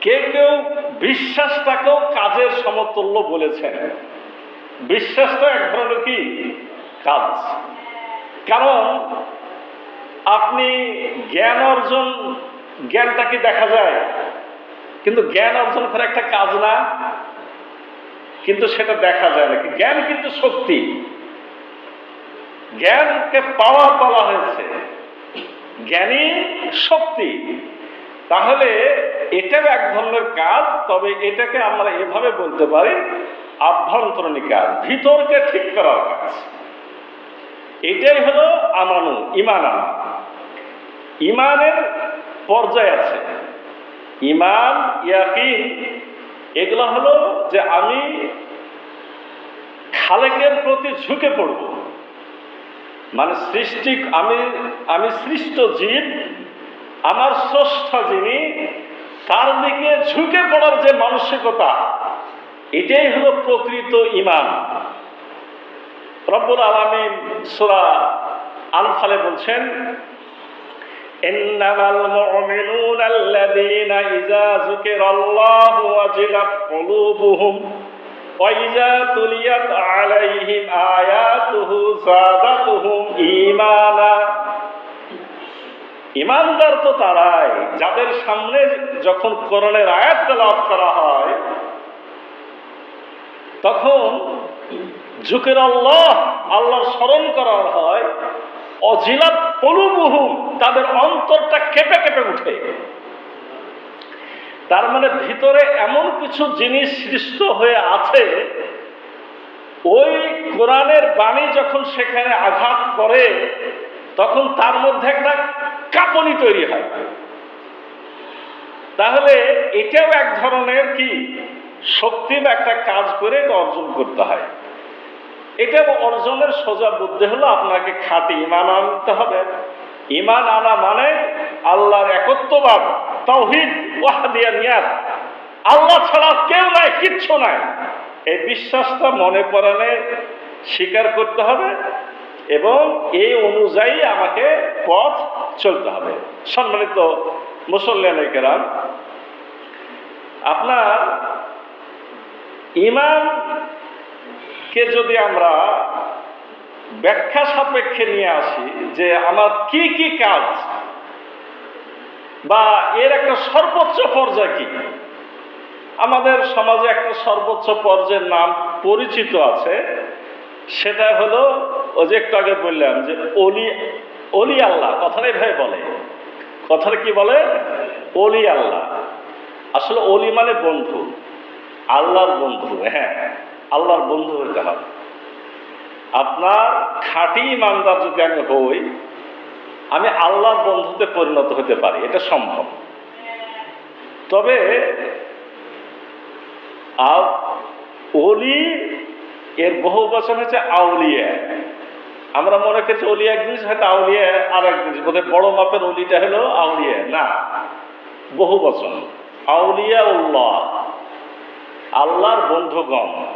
কেউ কেউ বিশ্বাসটাকেও কাজের সমতুল্য বলেছেন। বিশ্বাসটা এক ধরনের কি? কাজ। কারণ আপনি জ্ঞান অর্জন, জ্ঞানটা কি দেখা যায়? কিন্তু জ্ঞান অর্জন করে একটা কাজ না, কিন্তু সেটা দেখা যায় না। জ্ঞান কিন্তু শক্তি। জ্ঞানকে পাওয়া বলা হয়েছে। জ্ঞানী শক্তি। তাহলে এটাও এক ধরনের কাজ, তবে এটাকে আমরা এভাবে বলতে পারি আভ্যন্তরণী কাজ, ভিতরকে ঠিক করার কাজ। এটাই হলো আমানু, ইমান ইমানের পর্যায় আছে। ইমান, ইয়াকিন, এগুলো হলো যে আমি খালেকের প্রতি ঝুঁকে পড়ব। মানে সৃষ্টি, আমি আমি সৃষ্ট জীব আমার স্রষ্টা যিনি তার দিকে ঝুঁকে পড়ার যে মানসিকতা এটাই হলো প্রকৃত ইমান রব্বুল আলমিন সুরা আনফালে বলছেন إنما المؤمنون الذين إذا ذكر الله وجلت قلوبهم وإذا تليت عليهم آياته زادتهم إيمانا ইমানদার তো তারাই, যাদের সামনে যখন করণের আয়াত তেলাওয়াত করা হয়, তখন ঝুঁকের আল্লাহ আল্লাহ স্মরণ করার হয়, অজিলাত পলুবহুম তাদের অন্তরটা কেঁপে কেঁপে উঠে। তার মানে ভিতরে এমন কিছু জিনিস সৃষ্ট হয়ে আছে, ওই কোরআনের বাণী যখন সেখানে আঘাত করে, তখন তার মধ্যে একটা কাঁপনি তৈরি হয়। তাহলে এটাও এক ধরনের কি? শক্তি বা একটা কাজ করে এটা অর্জন করতে হয়। এটা অর্জনের সোজা বুদ্ধি হলো আপনাকে খাঁটি ইমান আনতে হবে। ইমান আনা মানে আল্লাহর একত্ববাদ, তৌহিদ, ওয়াহাদিয়া, নিয়াত। আল্লাহ ছাড়া কেউ নাই, কিচ্ছু নাই। এই বিশ্বাসটা মনে পড়ানে স্বীকার করতে হবে এবং এই অনুযায়ী আমাকে পথ চলতে হবে। সম্মানিত মুসল্লানের কেরাম, আপনার ইমান কে যদি আমরা ব্যাখ্যা সাপেক্ষে নিয়ে আসি যে আমার কি কি কাজ বা এর একটা সর্বোচ্চ পর্যায় কি, আমাদের সমাজে একটা সর্বোচ্চ পর্যায়ের নাম পরিচিত আছে। সেটা হলো ও যে একটু আগে বললাম যে অলি অলি আল্লাহ কথাটাই ভাই বলে। কথাটা কি বলে? অলি আল্লাহ। আসলে অলি মানে বন্ধু। আল্লাহর বন্ধু হ্যাঁ আল্লাহর বন্ধু হতে হবে। আপনার খাঁটি ইমানদার যদি আমি হই, আমি আল্লাহর বন্ধুতে পরিণত হতে পারি, এটা সম্ভব। তবে অলি এর বহু বচন হচ্ছে আউলিয়া। আমরা মনে করছি অলি এক জিনিস, হয়তো আউলিয়া আর এক জিনিস। বোধহয় বড় মাপের অলিটা হলো আউলিয়া। না, বহু বচন। আউলিয়া উল্লাহ আল্লাহর বন্ধুগণ।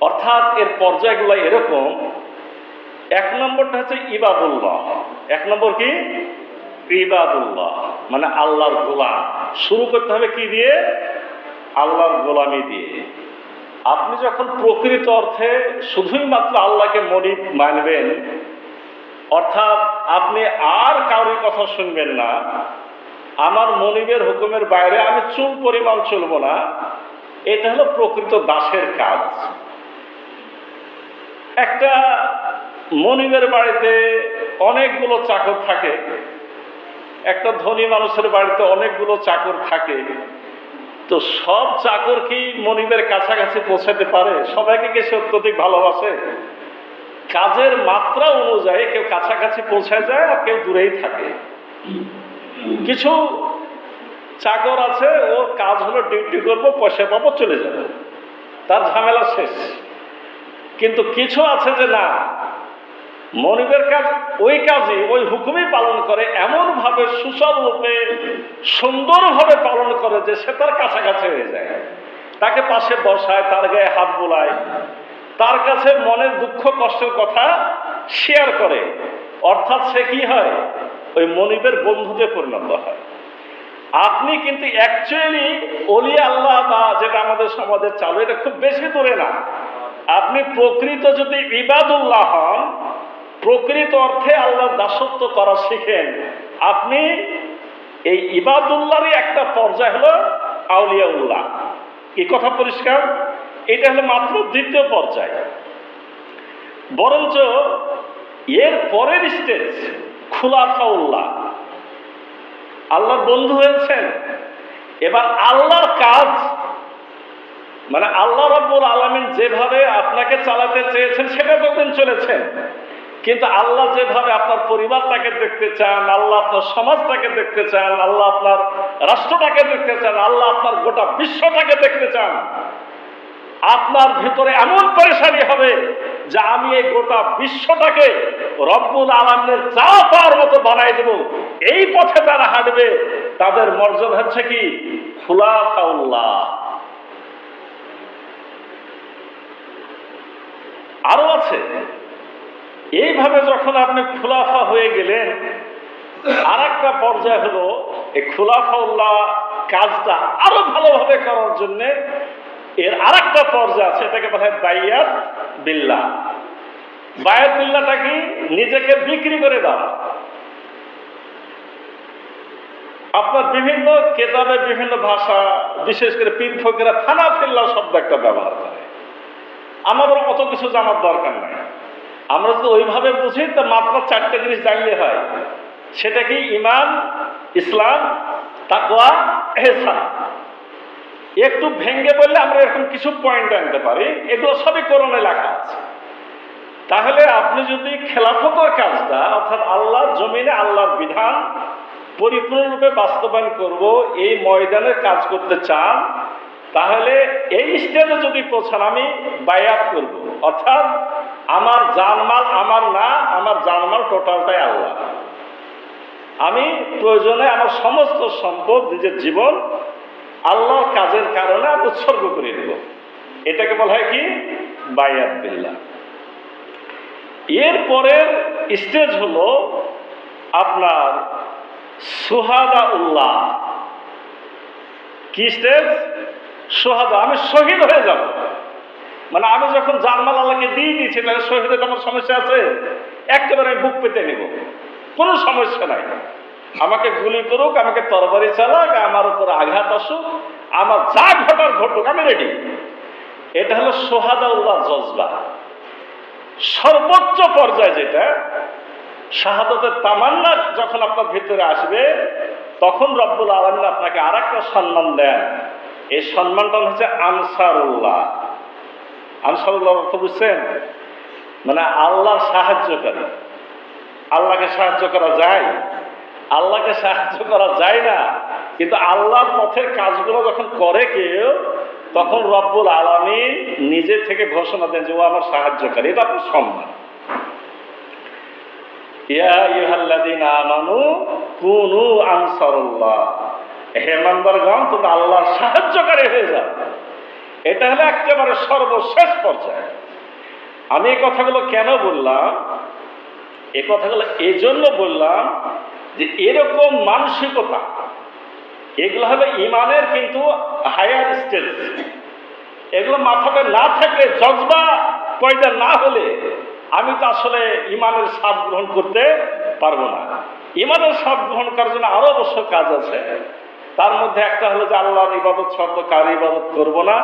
অর্থাৎ এর পর্যায়গুলো এরকম। এক নম্বরটা হচ্ছে ইবাদুল্লাহ। এক নম্বর কি? ইবাদুল্লাহ মানে আল্লাহর গোলাম। শুরু করতে হবে কি দিয়ে? আল্লাহর গোলামি দিয়ে। আপনি যখন প্রকৃত অর্থে শুধুই মাত্র আল্লাহকে মনিব মানবেন, অর্থাৎ আপনি আর কারোর কথা শুনবেন না, আমার মনিবের হুকুমের বাইরে আমি চুল পরিমাণ চলবো না, এটা হলো প্রকৃত দাসের কাজ। একটা মনিবের বাড়িতে অনেকগুলো চাকর থাকে, একটা ধনী মানুষের বাড়িতে অনেকগুলো চাকর থাকে তো সব চাকর কি মনিবের কাছাকাছি পৌঁছাতে পারে? সবাইকে কি সে অত্যধিক ভালোবাসে। কাজের মাত্রা অনুযায়ী কেউ কাছাকাছি পৌঁছায় যায় আর কেউ দূরেই থাকে। কিছু চাকর আছে, ওর কাজ হলো ডিউটি করব, পয়সা পাবো, চলে যাবে। তার ঝামেলা শেষ। কিন্তু কিছু আছে যে না মনিবের কাজ, ওই কাজই, ওই হুকুমই পালন করে, এমনভাবে সুসল রূপে, সুন্দরভাবে পালন করে যে সে তার কাছাকাছি হয়ে যায়। তাকে পাশে বসায়, তার গায়ে হাত বোলায়, তার কাছে মনের দুঃখ, কষ্টের কথা শেয়ার করে। অর্থাৎ সে কি হয়? ওই মনিবের বন্ধুতে পরিণত হয়। আপনি কিন্তু অ্যাকচুয়ালি অলি আল্লাহ বা যেটা আমাদের সমাজের চালু, এটা খুব বেশি দূরে না। আপনি প্রকৃত যদি ইবাদুল্লাহ হন প্রকৃত অর্থে আল্লাহর দাসত্ব করা শিখেন। আপনি এই ইবাদুল্লাহরই একটা পর্যায় হলো আউলিয়াউল্লাহ। এই কথা পরিষ্কার? এটা হলো মাত্র দ্বিতীয় পর্যায়। বরঞ্চ এর পরের স্টেজ খুলাফাউল্লাহ। আল্লাহর বন্ধু হয়েছেন। এবার আল্লাহর কাজ মানে আল্লাহ রব্বুল আলমিন যেভাবে আপনাকে চালাতে চেয়েছেন, সেটা তখন চলেছেন। কিন্তু আল্লাহ যেভাবে আপনার পরিবারটাকে দেখতে চান, আল্লাহ আপনার সমাজটাকে দেখতে চান, আল্লাহ আপনার রাষ্ট্রটাকে দেখতে চান, আল্লাহ আপনার গোটা বিশ্বটাকে দেখতে চান, আপনার ভিতরে এমন পরেশানি হবে যে আমি এই গোটা বিশ্বটাকে রব্বুল আলমের চা পাওয়ার মতো বানাই দেব। এই পথে তারা হাঁটবে, তাদের মর্যাদা হচ্ছে কি? খুলাফাউল্লাহ। আরও আছে। এইভাবে যখন আপনি খুলাফা হয়ে গেলেন আর একটা পর্যায় হলো এই খুলাফাউল্লাহ কাজটা আরও ভালোভাবে করার জন্যে এর আর একটা পর্যায়ে আছে, এটাকে বলা হয় বাইয়াত বিল্লা বায়াত বিল্লাটা কি? নিজেকে বিক্রি করে দেওয়া আপনার বিভিন্ন কেতাবে বিভিন্ন ভাষা, বিশেষ করে পীর ফকিরা থানা ফিল্লা শব্দ একটা ব্যবহার করে। আমাদের অত কিছু জানার দরকার নাই। আমরা যদি ওইভাবে বুঝি, তা মাত্র চারটে জিনিস জানলে হয়। সেটা কি ইমান, ইসলাম, তাকওয়া, এহসান? একটু ভেঙ্গে বললে আমরা এরকম কিছু পয়েন্ট আনতে পারি, এগুলো সবই করণে লেখা আছে। তাহলে আপনি যদি খেলাফতের কাজটা, অর্থাৎ আল্লাহর জমিনে আল্লাহর বিধান পরিপূর্ণরূপে বাস্তবায়ন করব, এই ময়দানে কাজ করতে চান, তাহলে এই স্টেজে যদি পৌঁছান, আমি বায়াত করব। অর্থাৎ আমার জানমাল আমার না, আমার জানমাল টোটালটাই আল্লাহ। আমি প্রয়োজনে আমার সমস্ত সম্পদ, নিজের জীবন আল্লাহর কাজের কারণে আমি উৎসর্গ করে দেব। এটাকে বলা হয় কি? বায়াত বিল্লাহ। এরপরের স্টেজ হলো আপনার সুহাদা উল্লাহ কি স্টেজ সোহাদা, আমি শহীদ হয়ে যাব। মানে আমি যখন জানমাল আল্লাহকে দিয়ে দিয়েছি, তাহলে শহীদের আমার সমস্যা আছে? একেবারে আমি বুক পেতে নেব। কোনো সমস্যা নাই। আমাকে গুলি করুক, আমাকে তরবারি চালাক, আমার উপর আঘাত আসুক, আমার যা ঘটার ঘটুক, আমি রেডি এটা হলো সোহাদা উল্লাহ জজবা। সর্বোচ্চ পর্যায়ে যেটা, শাহাদতের তামান্না যখন আপনার ভিতরে আসবে, তখন রব্বুল আলমিন আপনাকে আর একটা সম্মান দেন। এই সম্মানটা হচ্ছে আনসারুল্লাহ। আনসারুল্লাহ অর্থ বুঝছেন মানে আল্লাহর সাহায্যকারী আল্লাহকে সাহায্য করা যায়? আল্লাহকে সাহায্য করা যায় না। কিন্তু আল্লাহর পথের কাজগুলো যখন করে কেউ, তখন রব্বুল আলমী নিজে থেকে ঘোষণা দেন যে ও আমার সাহায্যকারী। এটা আপনার সম্মান। ইয়া ইহাল্লাদিন আমানু কুনু আনসারুল্লাহ। হেমানদারগণ তুমি আল্লাহর সাহায্যকারী হয়ে যাও। এটা হলো একেবারে সর্বশেষ পর্যায়ে। আমি এই কথাগুলো কেন বললাম? এ কথাগুলো এই জন্য বললাম যে এরকম মানসিকতা, এগুলো হবে ইমানের কিন্তু হায়ার স্টেজ। এগুলো মাথাতে না থাকলে জজবা পয়দা না হলে আমি তো আসলে ইমানের স্বাদ গ্রহণ করতে পারব না। ইমানের স্বাদ গ্রহণ করার জন্য আরও অবশ্য কাজ আছে। তার মধ্যে একটা হলো যে আল্লাহর ইবাদত শব্দ কার ইবাদত করব না।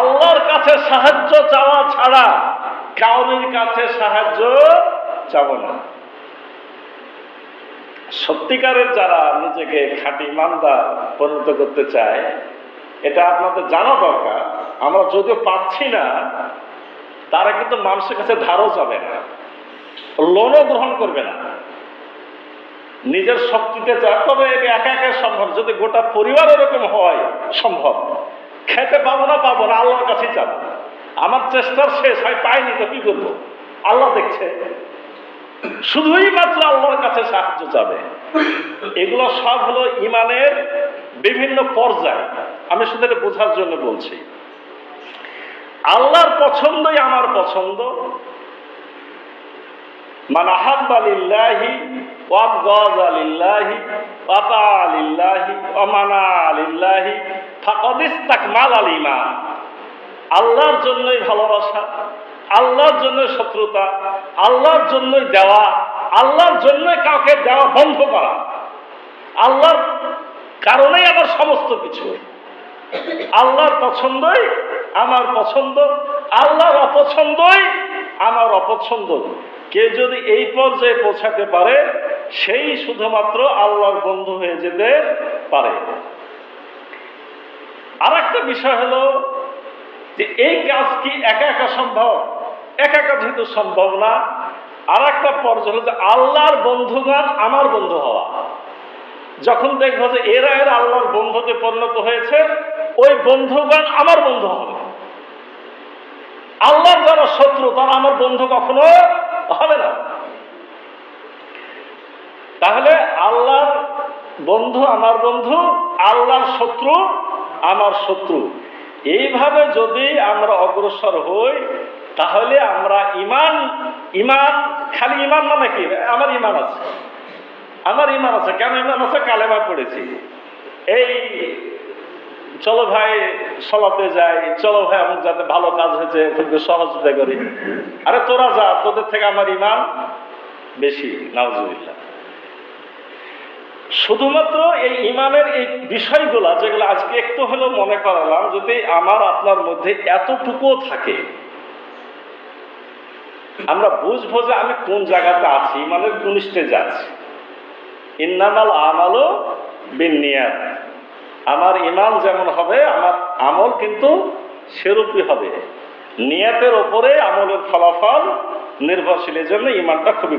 আল্লাহর কাছে সাহায্য চাওয়া ছাড়া কাউরির কাছে সাহায্য চাব না। সত্যিকারের যারা নিজেকে খাঁটি ইমানদার পরিণত করতে চায়, এটা আপনাদের জানা দরকার। আমরা যদিও পাচ্ছি না, তারা কিন্তু মানুষের কাছে ধারও যাবে না, লোনও গ্রহণ করবে না। নিজের শক্তিতে যা, তবে এটা একা একা সম্ভব। যদি গোটা পরিবার এরকম হয়, সম্ভব। খেতে পাবো না পাবো না, আল্লাহর কাছেই যাব। আমার চেষ্টার শেষ হয়, পাইনি তো কি করব? আল্লাহ দেখছে। শুধুই মাত্র আল্লাহর কাছে সাহায্য চাবে। এগুলো সব হলো ইমানের বিভিন্ন পর্যায়। আমি শুধু এটা বোঝার জন্য বলছি। আল্লাহর পছন্দই আমার পছন্দ মান আহাব্বালিল্লাহি ওয়াবগজ আলিল্লাহি ওয়াতা আলিল্লাহি ওমানা আলিল্লাহি ফাকদিস তাকমাল আল ইমান আল্লাহর জন্যই ভালোবাসা, আল্লাহর জন্য শত্রুতা, আল্লাহর জন্যই দেওয়া, আল্লাহর জন্যই কাউকে দেওয়া বন্ধ করা। আল্লাহর কারণেই আমার সমস্ত কিছু। আল্লাহর পছন্দই আমার পছন্দ, আল্লাহর অপছন্দই আমার অপছন্দ। কে যদি এই পর্যায়ে পৌঁছাতে পারে, সেই শুধুমাত্র আল্লাহর বন্ধু হয়ে যেতে পারে। আর একটা বিষয় হলো যে এই কাজ কি একা একা সম্ভব? একা একা যেহেতু সম্ভব না আর একটা পর্যায়ে হলো যে আল্লাহর বন্ধুগণ আমার বন্ধু হওয়া। যখন দেখব যে এরা এরা আল্লাহর বন্ধুতে পরিণত হয়েছে, ওই বন্ধুগণ আমার বন্ধু হবে। আল্লাহর যারা শত্রু, তারা আমার বন্ধু কখনো হবে না। তাহলে আল্লাহর বন্ধু আমার বন্ধু, আল্লাহর শত্রু আমার শত্রু। এইভাবে যদি আমরা অগ্রসর হই, তাহলে আমরা ইমান ইমান খালি ইমান মানে কি? আমার ইমান আছে। আমার ইমান আছে। কেন? ইমান আছে? কালেমা পড়েছি। এই চলো ভাই, সলাতে যাই। চলো ভাই, আমার যাতে ভালো কাজ হয়েছে ওদেরকে সহযোগিতা করি। আরে তোরা যা, তোদের থেকে আমার ইমান বেশি, নাউজুবিল্লাহ। শুধুমাত্র এই ইমানের এই বিষয়গুলা, যেগুলো আজকে একটু হলেও মনে করালাম, যদি আমার, আপনার মধ্যে এতটুকুও থাকে, আমরা বুঝব যে আমি কোন জায়গাতে আছি, ইমানের কোন স্টেজে আছি ইন্নামাল আমালও বিনিয়াত আমার ইমান যেমন হবে, আমার আমল কিন্তু সেরূপই হবে। নিয়াতের ওপরে আমলের ফলাফল নির্ভরশীল জন্য ইমানটা খুবই